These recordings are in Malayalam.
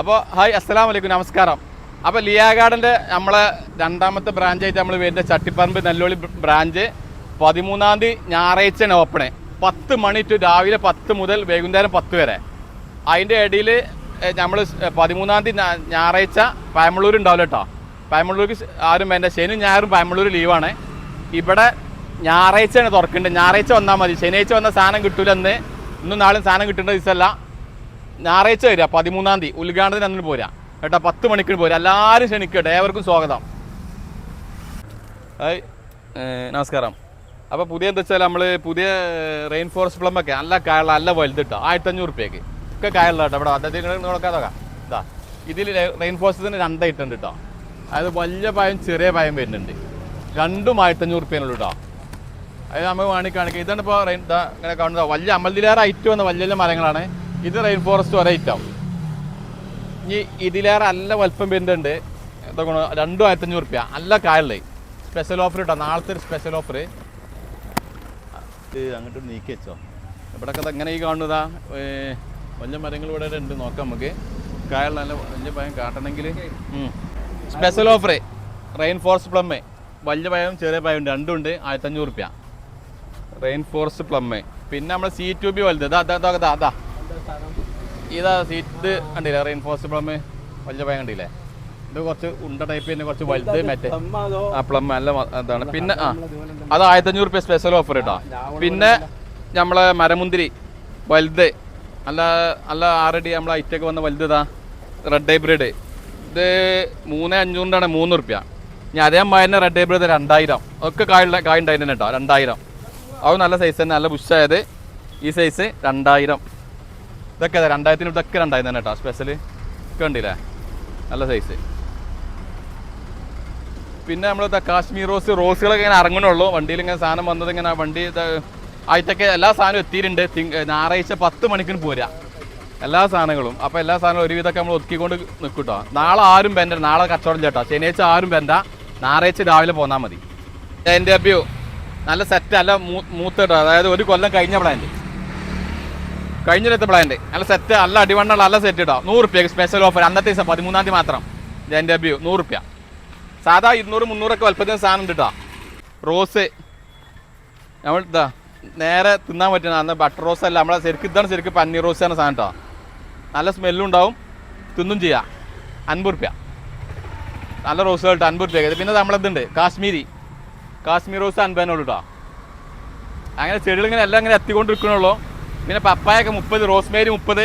അപ്പോൾ ഹായ് അസ്സലാം വലൈക്കും നമസ്കാരം. അപ്പോൾ ലിയാ ഗാർഡന്റെ നമ്മളെ രണ്ടാമത്തെ ബ്രാഞ്ചായിട്ട് നമ്മൾ വരുന്ന ചട്ടിപ്പറമ്പ് നെല്ലോളി ബ്രാഞ്ച് പതിമൂന്നാം തീയതി ഞായറാഴ്ചയാണ് ഓപ്പണ് പത്ത് മണി ടു രാവിലെ പത്ത് മുതൽ വൈകുന്നേരം പത്ത് വരെ. അതിന്റെ ഇടയിൽ നമ്മൾ പതിമൂന്നാം തീയതി ഞായറാഴ്ച പയമ്പള്ളൂർ ഉണ്ടാവില്ല കേട്ടോ. പയമ്പള്ളൂർക്ക് ആരും വേണ്ട. ശനി ഞായറും പയമ്പള്ളൂർ ലീവാണ് ഇവിടെ ഞായറാഴ്ചയാണ് തുറക്കേണ്ടത്. ഞായറാഴ്ച വന്നാൽ മതി. ശനിയാഴ്ച വന്ന സാധനം കിട്ടൂലെന്ന് ഇന്നും. നാളും സാധനം കിട്ടേണ്ട ദിവസമല്ല. ഞായറാഴ്ച വരിക പതിമൂന്നാം തീയതി. ഉദ്ഘാടനത്തിന് അന്നിന് പോരാ. കേട്ടോ പത്ത് മണിക്ക് പോരാ. എല്ലാവരും ക്ഷണിക്കട്ടെ. ഏവർക്കും സ്വാഗതം. ഹായ് നമസ്കാരം. അപ്പോൾ പുതിയ എന്താ വെച്ചാൽ നമ്മൾ പുതിയ റെയിൻ ഫോറസ്റ്റ് പ്ലംബൊക്കെ നല്ല കായുള്ള നല്ല വലുത് കിട്ടും ആയിരത്തഞ്ഞൂറ് റുപ്യക്ക്. ഒക്കെ കായുള്ള കേട്ടോ ഇവിടെ. അദ്ദേഹത്തിന് നോക്കാതെ ഇതാ ഇതിൽ റെയിൻ ഫോറസ്റ്റിന് രണ്ട് ഐറ്റം ഉണ്ട് കേട്ടോ അതായത് വലിയ പായം ചെറിയ പായം വരുന്നുണ്ട്. രണ്ടും ആയിരത്തഞ്ഞൂറ് റുപ്യനുള്ളൂ കേട്ടോ അതായത് നമ്മൾ വേണമെങ്കിൽ കാണിക്കാം. ഇതാണ് ഇപ്പോൾ റെയിൻ ഇതാ ഇങ്ങനെ കാണുന്നത്. വലിയ അമ്പലത്തിലേറെ ഐറ്റം വന്ന വലിയ വലിയ മരങ്ങളാണ്. ഇത് റെയിൻ ഫോറസ്റ്റ് ഒരേ ഐറ്റം ഇനി ഇതിലേറെ നല്ല വലുപ്പം വരുന്നുണ്ട്. എന്താ ഗുണം? രണ്ടും ആയിരത്തഞ്ഞൂറ് റുപ്യ. അല്ല കായല്ലേ. സ്പെഷ്യൽ ഓഫർ കേട്ടോ നാളത്തെ ഒരു സ്പെഷ്യൽ ഓഫർ അങ്ങോട്ട് നീക്കി വെച്ചോ. ഇവിടെയൊക്കെ എങ്ങനെ ഈ കാണുന്നതാ? വലിയ മരങ്ങൾ ഇവിടെ ഉണ്ട് നോക്കാം നമുക്ക്. കായൽ നല്ല വലിയ ഭയം കാട്ടണമെങ്കിൽ. സ്പെഷ്യൽ ഓഫർ റെയിൻ ഫോറസ്റ്റ് പ്ലമ്മേ വലിയ ഭയം ചെറിയ ഭയം ഉണ്ട്. രണ്ടും ഉണ്ട്. ആയിരത്തഞ്ഞൂറ് റുപ്യ. റെയിൻ ഫോറസ്റ്റ് പ്ലമ്മേ പിന്നെ നമ്മൾ സി ടു ബി വലുത്. അതാ അതാ അതാ ഇതാ. ഇതാ സീറ്റ് കണ്ടില്ലേ? റെയിൻഫോസ്റ്റ് പ്ലം വലിയ ഭയം കണ്ടില്ലേ? ഇത് കുറച്ച് ഉണ്ട ടൈപ്പ് തന്നെ കുറച്ച് വലുത് മറ്റേ ആ പ്ലം നല്ല ഇതാണ് പിന്നെ ആ അത് ആയിരത്തഞ്ഞൂറ് റുപ്യ സ്പെഷ്യൽ ഓഫർ കേട്ടോ പിന്നെ നമ്മളെ മരമുന്തിരി വലുത് നല്ല നല്ല ആറടി നമ്മളെ ഐറ്റൊക്കെ വന്ന വലുത് ഇതാ. റെഡ് ഹൈബ്രിഡ് ഇത് മൂന്ന് അഞ്ഞൂറിന്റെ മൂന്ന് റുപ്യ. ഇനി അതേ മരുന്ന് റെഡ് ഹൈബ്രിഡ് രണ്ടായിരം. ഒക്കെ കായുള്ള കായ ഉണ്ടായിരുന്നു കേട്ടോ രണ്ടായിരം. അത് നല്ല സൈസ് തന്നെ നല്ല ബുഷായത് ഈ സൈസ് രണ്ടായിരം. ഇതൊക്കെ രണ്ടായിരത്തിന് ഇതൊക്കെ രണ്ടായിരം തന്നെ കേട്ടോ സ്പെഷ്യൽ കണ്ടില്ലേ? നല്ല സൈസ് പിന്നെ നമ്മൾ കാശ്മീർ റോസ് റോസുകളൊക്കെ ഇങ്ങനെ ഇറങ്ങണുള്ളൂ വണ്ടിയിൽ ഇങ്ങനെ സാധനം വന്നത് ഇങ്ങനെ വണ്ടി ആയിട്ടൊക്കെ എല്ലാ സാധനവും എത്തിയിട്ടുണ്ട്. ഞായറാഴ്ച പത്ത് മണിക്കിന് പോരാ. എല്ലാ സാധനങ്ങളും. അപ്പോൾ എല്ലാ സാധനങ്ങളും ഒരുവിധമൊക്കെ നമ്മൾ ഒതുക്കിക്കൊണ്ട് നിൽക്കും നാളെ ആരും ബെൻഡ നാളെ കച്ചവടം ചേട്ടോ ശനിയാഴ്ച ആരും ബെൻഡ ഞായറാഴ്ച രാവിലെ പോന്നാൽ മതി. എന്റെ അഭ്യൂ നല്ല സെറ്റ് അല്ല മൂ മൂത്ത് കേട്ടോ അതായത് ഒരു കൊല്ലം കഴിഞ്ഞ പ്ലാന്റ് കഴിഞ്ഞിടത്ത് പ്ലാന്റ് നല്ല സെറ്റ് നല്ല അടിവണ്ണുള്ള നല്ല സെറ്റ് നൂറ് റുപ്യ സ്പെഷ്യൽ ഓഫർ അന്നത്തെ ദിവസം പതിമൂന്നാം തീയതി മാത്രം. എന്റെ നൂറ് റുപ്യ സാധാ ഇരുന്നൂറ് മുന്നൂറൊക്കെ വലുപ്പത്തിന് സാധനം ഉണ്ട് കേട്ടോ റോസ് നമ്മൾ ഇതാ നേരെ തിന്നാൻ പറ്റുന്ന അന്ന് ബട്ടർ റോസ് അല്ല നമ്മളെ ശരിക്കും ഇതാണ് ശരിക്കും പന്നീർ റോസ് ആണ് സാധനം കേട്ടോ നല്ല സ്മെല്ലും ഉണ്ടാവും. തിന്നും ചെയ്യാം. അൻപത് റുപ്യ നല്ല റോസുകൾ കേട്ടോ അൻപത് റുപ്യ പിന്നെ നമ്മളെന്തുണ്ട് കാശ്മീരി. കാശ്മീർ റോസ് അൻപതിനുള്ളൂ കേട്ടോ അങ്ങനെ ചെടികൾ ഇങ്ങനെ എല്ലാം ഇങ്ങനെ എത്തിക്കൊണ്ടിരിക്കണുള്ളൂ പിന്നെ പപ്പായൊക്കെ മുപ്പത് റോസ്മേരി മുപ്പത്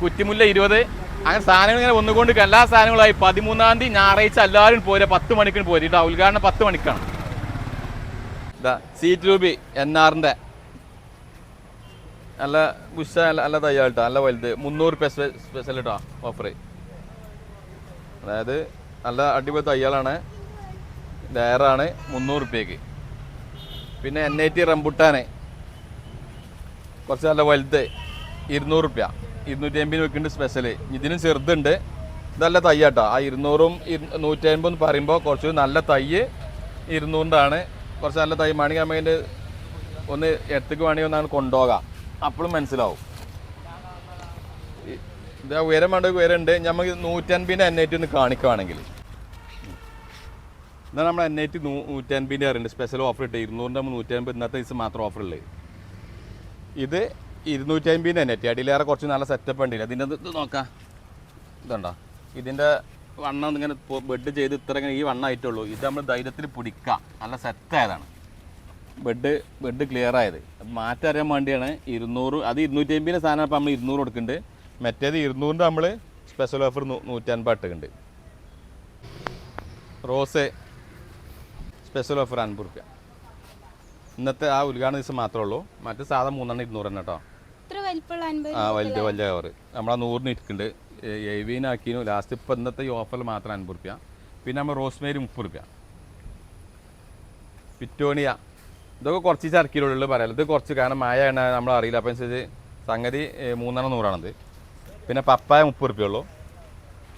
കുറ്റിമുല്ല ഇരുപത്. അങ്ങനെ സാധനങ്ങൾ ഇങ്ങനെ വന്നുകൊണ്ട് എല്ലാ സാധനങ്ങളായി. പതിമൂന്നാം തീയതി ഞായറാഴ്ച എല്ലാവരും പോരെ. പത്ത് മണിക്കിന് പോരെ. കേട്ടോ ഉദ്ഘാടനം പത്ത് മണിക്കാണ്. ഇതാ സീറ്റ് രൂപി എൻ ആറിന്റെ. നല്ല ബുഷ നല്ല നല്ല തയ്യാൾ കേട്ടോ നല്ല വലുത്. മുന്നൂറ് രൂപ സ്പെഷ്യൽ കേട്ടോ ഓഫർ അതായത് നല്ല അടിപൊളി തയ്യാളാണ്. ഡയറാണ് മുന്നൂറ് രൂപയ്ക്ക് പിന്നെ എൻ ഐ ടി റംബുട്ടാന്. കുറച്ച് നല്ല വലുത്. ഇരുന്നൂറ് റുപ്യ. ഇരുന്നൂറ്റി അമ്പതിന് വെക്കുന്നുണ്ട് സ്പെഷ്യൽ ഇതിനും ചെറുതുണ്ട്. നല്ല തയ്യാട്ടോ. ആ ഇരുന്നൂറും ഇരു- നൂറ്റി എന്ന് പറയുമ്പോൾ കുറച്ച് നല്ല തയ്യ് ഇരുന്നൂറിന്റാണ് കുറച്ച് നല്ല തൈ വേണമെങ്കിൽ നമുക്ക് ഒന്ന് എടുത്തേക്ക് വേണമെങ്കിൽ ഒന്നാണ് കൊണ്ടുപോകാം. അപ്പോഴും മനസ്സിലാവും. ഇതാ ഉയരം വേണ്ട ഉയരം ഉണ്ട്. നമുക്ക് നൂറ്റൻപതിന്റെ എൻ ഒന്ന് കാണിക്കുകയാണെങ്കിൽ ഇതാണ് നമ്മൾ എൻ ഐ ടി നൂറ്റൻപതിന്റെ അറിയുന്നത് സ്പെഷ്യൽ ഓഫർ ഇട്ട്. ഇരുന്നൂറിന്റെ നമ്മൾ നൂറ്റൻപത് ഇന്നത്തെ ദിവസം മാത്രം ഓഫർ ഉള്ളത് ഇത് ഇരുന്നൂറ്റി അമ്പതിന്റെ ഐ അടിയിലേറെ കുറച്ച് നല്ല സെറ്റപ്പ് ഉണ്ടല്ലോ അതിന്റെ ഇത് നോക്കാം. ഇതുണ്ടോ? ഇതിന്റെ വണ്ണം ഇങ്ങനെ ബെഡ് ചെയ്ത് ഇത്ര ഇങ്ങനെ ഈ വണ്ണം ആയിട്ടുള്ളൂ. ഇത് നമ്മൾ ധൈര്യത്തിൽ പിടിക്കാം. നല്ല സെറ്റ് ആയതാണ്. ബെഡ് ബെഡ് ക്ലിയർ ആയത്. മാറ്റം വേണ്ടിയാണ് ഇരുന്നൂറ് അത് ഇരുന്നൂറ്റി അമ്പതിന്റെ സാധനം അപ്പോൾ നമ്മൾ ഇരുന്നൂറ് കൊടുക്കുന്നുണ്ട് മറ്റേത് ഇരുന്നൂറിന്റെ നമ്മൾ സ്പെഷ്യൽ ഓഫർ നൂറ്റൻപത് ഇട്ടുന്നുണ്ട് റോസ് സ്പെഷ്യൽ ഓഫർ അൻപത് റുപ്യ. ഇന്നത്തെ ആ ഉദ്ഘാടന ദിവസം മാത്രമേ ഉള്ളൂ. മറ്റേ സാധാ മൂന്നെണ്ണം ഇരുന്നൂറ് തന്നെ കേട്ടോ ആ വലിയ വലിയ കവർ നമ്മളാ നൂറിന് ഇരിക്കുന്നുണ്ട്. എഴുപതിനാക്കിനു ലാസ്റ്റ് ഇപ്പം ഇന്നത്തെ ഈ ഓഫറിൽ മാത്രം അൻപത് റുപ്യ. പിന്നെ നമ്മൾ റോസ്മേരി മുപ്പത് റുപ്യ. പിറ്റോണിയ. ഇതൊക്കെ കുറച്ച് ചർക്കിലുള്ള പറയാം ഇത് കുറച്ച് കാരണം മായ എണ്ണ നമ്മൾ അറിയില്ല. അപ്പം അനുസരിച്ച് സംഗതി മൂന്നെണ്ണം നൂറാണത്. പിന്നെ പപ്പായ മുപ്പത് റുപ്യ ഉള്ളൂ.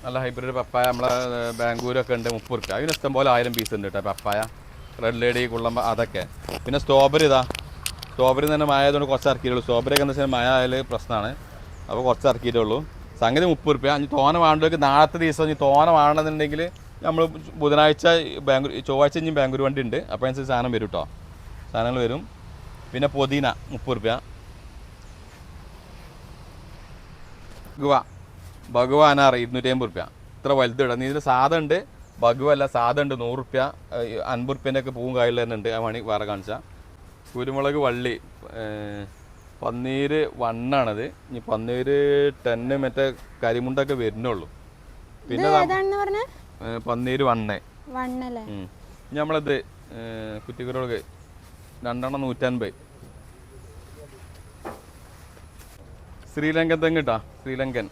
നല്ല ഹൈബ്രിഡ് പപ്പായ നമ്മളെ ബാംഗ്ലൂരൊക്കെ ഉണ്ട്. മുപ്പത് റുപ്യ. അതിന് ഇഷ്ടം പോലെ ആയിരം പീസ് ഉണ്ട് കേട്ടോ പപ്പായ. റെഡ് ലേഡി കുള്ളമ്പ അതൊക്കെ. പിന്നെ സ്ട്രോബെറി ഇതാ. സ്ട്രോബെറി തന്നെ മഴ ആയതുകൊണ്ട് കുറച്ച് ഇറക്കിയിട്ടുള്ളൂ സ്ട്രോബെറി ഒക്കെ എന്താ വെച്ചാൽ മഴ ആയാൽ പ്രശ്നമാണ്. അപ്പോൾ കുറച്ച് ഇറക്കിയിട്ടുള്ളൂ സംഗതി മുപ്പത് റുപ്യ. അഞ്ച് തോന വേണ്ടവർക്ക് നാളത്തെ ദിവസം ഇനി തോന വേണമെന്നുണ്ടെങ്കിൽ നമ്മൾ ബുധനാഴ്ച ബാംഗ്ലൂർ ചൊവ്വാഴ്ച ഇനി ബാംഗ്ലൂർ വണ്ടി ഉണ്ട്. അപ്പോൾ അനുസരിച്ച് സാധനം വരും കേട്ടോ. സാധനങ്ങൾ വരും. പിന്നെ പൊതീന മുപ്പത് റുപ്യ. ഭഗവ. ഭഗവാനാറ് ഇരുന്നൂറ്റി അമ്പത് റുപ്യ. ഇത്ര വലുതിട നീ ഇതിൽ സാധ ഉണ്ട്. ഭഗവ അല്ല സാധ ഉണ്ട് നൂറ് റുപ്യ അൻപത് റുപ്യന്റെ ഒക്കെ പൂവും കായലിൽ തന്നെ ഉണ്ട് ആ മണി വേറെ കാണിച്ചാൽ കുരുമുളക് വള്ളി പന്നീർ പന്നീര് വണ്ണാണത്. ഇനി പന്നീര് ടെന്ന് മറ്റേ കരിമുണ്ടൊക്കെ വരുന്നുള്ളൂ. പിന്നെ പന്നീര് വണ്ണേ. നമ്മളത് കുറ്റിക്കുരുളക് രണ്ടെണ്ണം നൂറ്റൻപത്. ശ്രീലങ്കൻ തെങ്ങ് കിട്ടാ ശ്രീലങ്കൻ.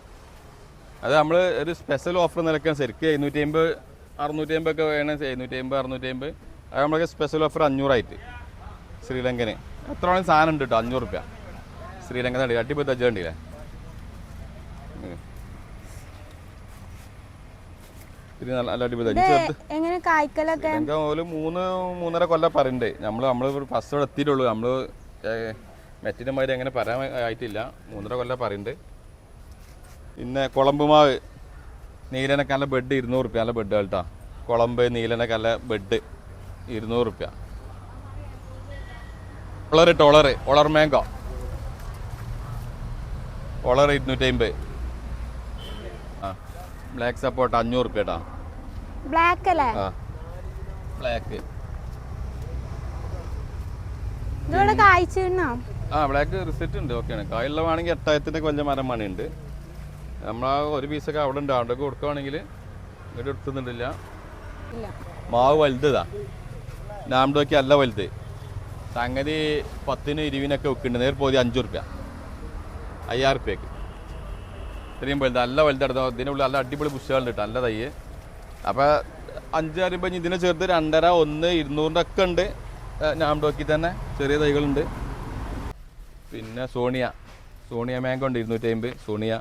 അത് നമ്മൾ ഒരു സ്പെഷ്യൽ ഓഫർ നിലക്കാൻ ശരിക്കും എഴുന്നൂറ്റി അമ്പത് അറുന്നൂറ്റി അമ്പത് ഒക്കെ വേണം എഴുന്നൂറ്റി അമ്പത് അറുന്നൂറ്റി അമ്പത് അത് നമ്മളൊക്കെ സ്പെഷ്യൽ ഓഫർ അഞ്ഞൂറായിട്ട് ശ്രീലങ്കന്. എത്ര വേണമെങ്കിൽ സാധനം ഉണ്ട് കേട്ടോ അഞ്ഞൂറ് രൂപ ശ്രീലങ്കൻ തടി അടിപൊളി തജ്ജ ഉണ്ടല്ലേ മൂന്ന് മൂന്നര കൊല്ലം പറയുന്നുണ്ട് നമ്മൾ നമ്മൾ ഫസ്റ്റ് ഇവിടെ എത്തിയിട്ടുള്ളൂ. നമ്മൾ മെറ്റിന്റെ മാതിരി അങ്ങനെ പറയാൻ ആയിട്ടില്ല. മൂന്നര കൊല്ലം പറയണ്ട്. പിന്നെ കുളമ്പ് മാവ്. നീലനക്കല്ല ബെഡ് ഇരുന്നൂറ് റുപ്യ അല്ല ബെഡ് കേട്ടോ. കുളമ്പ് നീലനക്കല്ല ബെഡ് ഇരുന്നൂറ് റുപ്യ. ഒളറ് ടോളറ് ഒളർ മാങ്കോ ഒളർ ഇരുന്നൂറ്റി അമ്പത് ആ ബ്ലാക്ക് സപ്പോർട്ട് അഞ്ഞൂറ് റുപ്യ കേട്ടോ ബ്ലാക്ക് അല്ലേ? ആ ബ്ലാക്ക് ആ ബ്ലാക്ക് റിസൾട്ട് ഉണ്ട് ഓക്കെയാണ് കായുള്ള വേണമെങ്കിൽ എട്ടായിരത്തിന്റെ കൊല്ലം മരം മണിയുണ്ട് നമ്മൾ ആ ഒരു പീസൊക്കെ അവിടെ ഉണ്ട് അവിടെയൊക്കെ കൊടുക്കുകയാണെങ്കിൽ ഇവിടെ എടുത്തുന്നുണ്ടില്ല മാവ് വലുതാ നാംഡോക്ക് അല്ല വലുത്. സംഗതി പത്തിന് ഇരുപതിനൊക്കെ വെക്കുന്നുണ്ട് നേരെ പോയി അഞ്ചു റുപ്യ അയ്യായിരം റുപ്യക്ക് ഇത്രയും വലുത് നല്ല വലുതായിരുന്നു ഇതിനുള്ളിൽ നല്ല അടിപൊളി ബുഷുകളുണ്ട് കേട്ടോ. നല്ല തയ്യ്. അപ്പോൾ അഞ്ച് പറയുമ്പോൾ ഇനി ഇതിനെ ചേർത്ത് രണ്ടര ഒന്ന് ഇരുന്നൂറിന്റെ ഒക്കെ ഉണ്ട്. നാംഡോക്കി തന്നെ ചെറിയ തൈകളുണ്ട്. പിന്നെ സോണിയ. സോണിയ മാങ്കോ ഉണ്ട്. ഇരുന്നൂറ്റി അമ്പത് സോണിയ.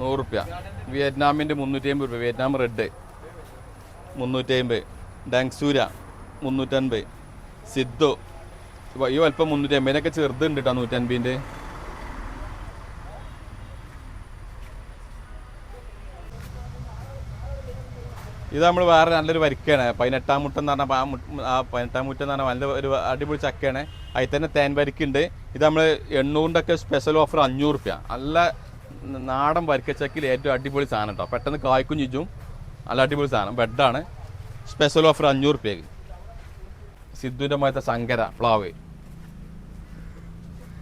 നൂറ് റുപ്യ വിയറ്റ്നാമിന്റെ മുന്നൂറ്റി അമ്പത് രൂപ. വിയറ്റ്നാം റെഡ് മുന്നൂറ്റി അമ്പത് ഡാങ്സൂര മുന്നൂറ്റൻപത് സിദ്ധു. ഈ വലപ്പം മുന്നൂറ്റി അമ്പതിനൊക്കെ ചെറുതുണ്ട് കേട്ടോ നൂറ്റൻപതിന്റെ ഇത് നമ്മൾ വേറെ നല്ലൊരു വരിക്കാണ്. പതിനെട്ടാം മുട്ടം എന്ന് പറഞ്ഞാൽ ആ മുട്ട- പതിനെട്ടാം മുറ്റം എന്ന് പറഞ്ഞാൽ നല്ല ഒരു അടിപൊളി ചക്കയാണ്. അതിൽ തന്നെ തേൻ വരിക്കുണ്ട്. ഇത് നമ്മൾ എണ്ണൂറിന്റെ ഒക്കെ സ്പെഷ്യൽ ഓഫർ അഞ്ഞൂറ് റുപ്യ നല്ല നാടൻ വരിക്കച്ചക്കിൽ ഏറ്റവും അടിപൊളി സാധനം കേട്ടോ പെട്ടെന്ന് കായ്ക്കും ചുറ്റും നല്ല അടിപൊളി സാധനം. ബെഡാണ് സ്പെഷ്യൽ ഓഫർ അഞ്ഞൂറ് റുപ്യക്ക് സിദ്ധുവിന്റെ മറ്റേ സങ്കര പ്ലാവ്.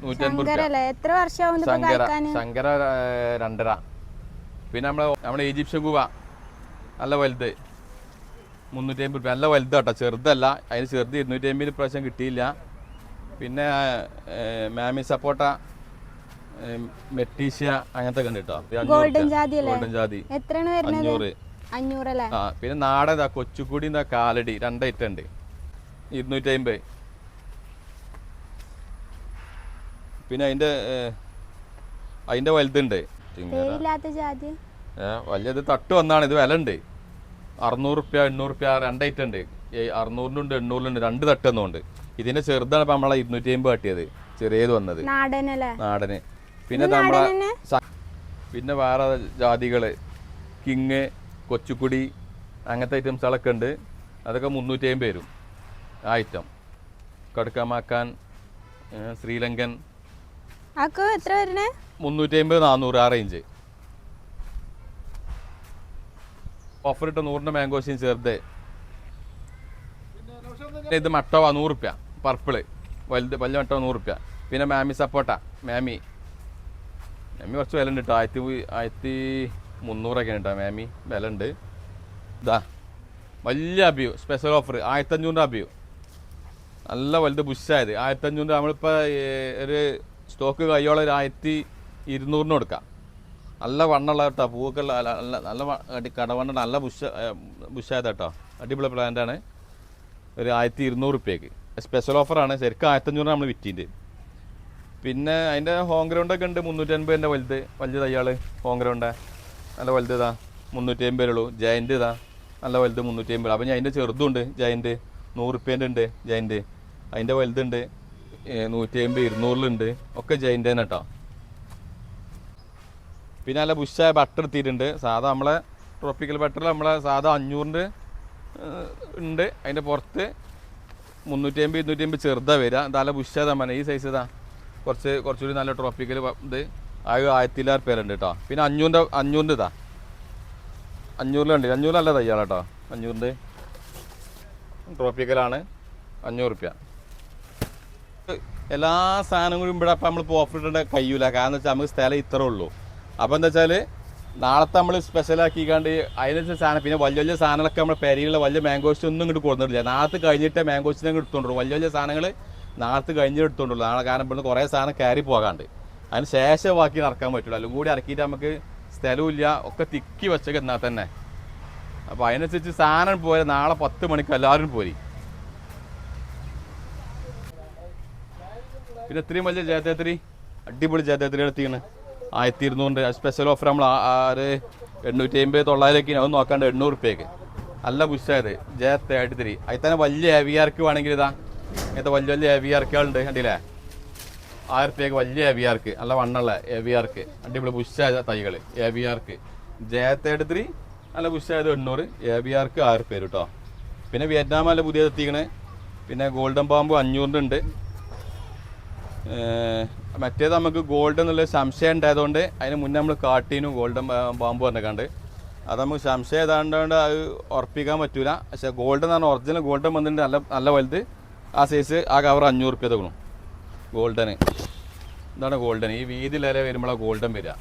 നൂറ്റൻപത് റുപ്യ. ശങ്കര ശങ്കര രണ്ടര. പിന്നെ നമ്മളെ നമ്മുടെ ഈജിപ്ഷ്യൻ ഗുവ നല്ല വലുത്. മുന്നൂറ്റി അമ്പത് രൂപ നല്ല വലുത് കേട്ടോ ചെറുതല്ല. അതിന് ചെറുത് ഇരുന്നൂറ്റി അമ്പത് പ്രാവശ്യം കിട്ടിയില്ല. പിന്നെ മാമി സപ്പോട്ട. മെറ്റീഷ്യ അങ്ങനത്തെ ഗോൾഡൻ ജാതി അല്ലേ? ഗോൾഡൻ ജാതി. എത്രയാണ് വരുന്നത്? അഞ്ഞൂറ്. അഞ്ഞൂറല്ലേ ആ പിന്നെ നാടൻ കൊച്ചുകൂടി കാലടി. രണ്ടൈറ്റം ഉണ്ട്. ഇരുന്നൂറ്റി അമ്പത് പിന്നെ അതിന്റെ അതിന്റെ വലുതുണ്ട് വലിയത് തട്ട് വന്നാണ്. ഇത് വില ഉണ്ട്. അറുന്നൂറ് റുപ്യ എണ്ണൂറ് റുപ്യ രണ്ടൈറ്റം ഉണ്ട്. ഈ അറുന്നൂറിനുണ്ട് എണ്ണൂറിനുണ്ട് രണ്ട് തട്ട് എന്നുണ്ട് ഇതിന്റെ ചെറുതാണ് ഇപ്പൊ നമ്മളെ ഇരുന്നൂറ്റി അമ്പത് കാട്ടിയത്. ചെറിയത് വന്നത്. നാടന്. പിന്നെ നമ്മളെ പിന്നെ വേറെ ജാതികൾ. കിങ് കൊച്ചുക്കുടി അങ്ങനത്തെ ഐറ്റംസുകളൊക്കെ ഉണ്ട്. അതൊക്കെ മുന്നൂറ്റി അമ്പത് വരും. ആ ഐറ്റം. കടുക്കമാക്കാൻ ശ്രീലങ്കൻ. എത്ര മുന്നൂറ്റി അമ്പത് നാനൂറ് ആ റേഞ്ച് ഓഫർ ഇട്ട നൂറിന്റെ മാംഗോസിന് ചേർത്ത് ഇത് മട്ടവ നൂറ് റുപ്യ. പർപ്പിൾ വലുത് വലിയ മട്ടവ നൂറ് റുപ്യ. പിന്നെ മാമി സപ്പോട്ട മാമി. മാമി കുറച്ച് വില ഉണ്ട് കേട്ടോ ആയിരത്തി ആയിരത്തി മുന്നൂറൊക്കെ കേട്ടോ മാമി വില ഉണ്ട് ഇതാ വലിയ അബിയു സ്പെഷ്യൽ ഓഫർ ആയിരത്തഞ്ഞൂറ് അബിയു നല്ല വലുത് ബുഷായത്. ആയിരത്തഞ്ഞൂറ് നമ്മളിപ്പോൾ ഒരു സ്റ്റോക്ക് കയ്യോളം ഒരു ആയിരത്തി ഇരുന്നൂറിന് കൊടുക്കാം. നല്ല വണ്ണുള്ള കേട്ടോ പൂവൊക്കെ നല്ല നല്ല കടവണ്ണ നല്ല ബുഷ ബുഷായത് കേട്ടോ അടിപൊളി പ്ലാന്റാണ് ഒരു ആയിരത്തി ഇരുന്നൂറ് റുപ്യക്ക് സ്പെഷ്യൽ ഓഫറാണ് ശരിക്കും ആയിരത്തഞ്ഞൂറ് നമ്മൾ വിറ്റിന്റെ. പിന്നെ അതിന്റെ ഹോം ഗ്രൗണ്ടൊക്കെ ഉണ്ട്. മുന്നൂറ്റി അൻപതിന്റെ വലുത് വലിയ തയ്യാൾ ഹോം ഗ്രൗണ്ട് നല്ല വലുത് ഇതാ. മുന്നൂറ്റി അമ്പത് ഉള്ളൂ. ജയന്റ് ഇതാ. നല്ല വലുത് മുന്നൂറ്റി അമ്പത് അപ്പം ഞാൻ അതിന്റെ ചെറുതുണ്ട് ജയന്റ് നൂറ് റുപ്യേന്റെ ഉണ്ട്. ജയന്റ് അതിന്റെ വലുതുണ്ട് നൂറ്റി അമ്പത് ഇരുന്നൂറിലുണ്ട് ഒക്കെ ജയന്റെ തന്നെ കേട്ടോ പിന്നെ നല്ല ബുഷായ ബട്ടർ എത്തിയിട്ടുണ്ട് സാധാ നമ്മളെ ട്രോപ്പിക്കൽ ബട്ടർ നമ്മളെ സാധാ അഞ്ഞൂറിന്റെ ഉണ്ട്. അതിന്റെ പുറത്ത് മുന്നൂറ്റി അമ്പത് ഇരുന്നൂറ്റി അമ്പത് ചെറുതാണ് വരിക നല്ല ബുഷാ ഈ സൈസ് ഇതാ. കുറച്ച് കുറച്ചുകൂടി നല്ല ട്രോപ്പിക്കൽ ഇത്. ആ ആയിരത്തിലാറ് പേരുണ്ട് കേട്ടോ പിന്നെ അഞ്ഞൂറിന്റെ അഞ്ഞൂറിന്റെ ഇതാ. അഞ്ഞൂറിലുണ്ട് അഞ്ഞൂറിലല്ല തയ്യാളാ കേട്ടോ അഞ്ഞൂറിന്റെ ട്രോപ്പിക്കലാണ് അഞ്ഞൂറ് റുപ്യ. എല്ലാ സാധനങ്ങളും ഇവിടെ അപ്പം നമ്മൾ ഓഫർ ഇടേണ്ട കഴിയൂല. കാരണം വെച്ചാൽ നമുക്ക് സ്ഥലം ഇത്രേ ഉള്ളൂ. അപ്പോൾ എന്താ വെച്ചാൽ നാളത്തെ നമ്മൾ സ്പെഷ്യലാക്കിക്കാണ്ട് അതിനനുസരിച്ച് സാധനം പിന്നെ വലിയ വലിയ സാധനങ്ങളൊക്കെ നമ്മുടെ പെരിയുള്ള വലിയ മാംഗോസ്റ്റ് ഒന്നും ഇങ്ങോട്ട് കൊടുത്തിട്ടില്ല നാളത്ത് കഴിഞ്ഞിട്ട് മാംഗോസ്റ്റിനെ ഇങ്ങോട്ട് എടുത്തോണ്ടുള്ളൂ. വലിയ വലിയ സാധനങ്ങൾ നാളത്ത് കഴിഞ്ഞിട്ട് എടുത്തോണ്ടുള്ളൂ. നാളെ കാരണം ഇവിടുന്ന് കുറേ സാധനം കയറി പോകാണ്ട്. അതിന് ശേഷം ബാക്കി നടക്കാൻ പറ്റുള്ളൂ. അല്ലെങ്കിൽ കൂടി ഇറക്കിയിട്ട് നമുക്ക് സ്ഥലമില്ല ഒക്കെ തിക്കി വെച്ചൊക്കെ എന്നാൽ തന്നെ. അപ്പോൾ അതിനനുസരിച്ച് സാധനം പോയ നാളെ പത്ത് മണിക്ക് എല്ലാവരും പോരി. പിന്നെ ഇത്രയും വലിയ ജയത്തേത്രി അടിപൊളി ജയത്തേത്രി എടുത്തിയാണ് ആയിരത്തി ഇരുന്നൂറിന്റെ സ്പെഷ്യൽ ഓഫർ നമ്മൾ ആറ് എണ്ണൂറ്റി അമ്പത് തൊള്ളായിരത്തി അത് നോക്കാണ്ട് എണ്ണൂറ് റുപ്യക്ക് നല്ല പുഷായത് ജയത്തേട്ടിത്തിരി അതിൽ തന്നെ വലിയ ഹെവിയാർക്ക് വേണമെങ്കിൽ ഇതാ. ഇങ്ങനത്തെ വലിയ വലിയ ഹെവി ആർക്കുകളുണ്ട് കണ്ടില്ലേ? ആയിരത്തിലേക്ക് വലിയ ഹെവി ആർക്ക് നല്ല വണ്ണുള്ള ഹെവി ആർക്ക് അടിപൊളി ബുഷായ തൈകൾ ഹെവി ആർക്ക് ജയത്തേട്ടിത്തിരി നല്ല ബുഷായത് എണ്ണൂറ് എ വി ആർക്ക് ആയിരം പേര് കേട്ടോ. പിന്നെ വിയറ്റ്നാം നല്ല പുതിയത് എത്തിക്കണേ. പിന്നെ ഗോൾഡൻ പാമ്പ് അഞ്ഞൂറിന്റെ ഉണ്ട്. മറ്റേത് നമുക്ക് ഗോൾഡ് എന്നുള്ള സംശയം ഉണ്ടായതുകൊണ്ട് അതിന് മുന്നേ നമ്മൾ കാട്ടീനു ഗോൾഡൻ പാമ്പ് പറഞ്ഞേക്കാണ്ട്. അത് നമുക്ക് സംശയം ഏതാണ്ട് അത് ഉറപ്പിക്കാൻ പറ്റൂല. പക്ഷേ ഗോൾഡൻ എന്നാണ് ഒറിജിനൽ ഗോൾഡൻ വന്നിട്ടുണ്ട് നല്ല നല്ല വലുത്. ആ സൈസ് ആ കവർ അഞ്ഞൂറ് റുപ്യ തകണം ഗോൾഡന് ഇതാണ് ഗോൾഡൻ ഈ വീതി വീതിയിലെ വരുമ്പോഴാണ് ഗോൾഡൻ വരിക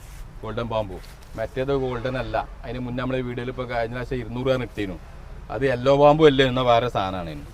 ഗോൾഡൻ പാമ്പു. മറ്റേത് ഗോൾഡൻ അല്ല. അതിന് മുന്നേ നമ്മൾ വീഡിയോയിൽ ഇപ്പോൾ കഴിഞ്ഞ പ്രാവശ്യം ഇരുന്നൂറ് രൂപ നിർത്തിയിരുന്നു അത് യെല്ലോ പാമ്പും അല്ലേ എന്ന വേറെ സാധനമാണ് ഇതിന്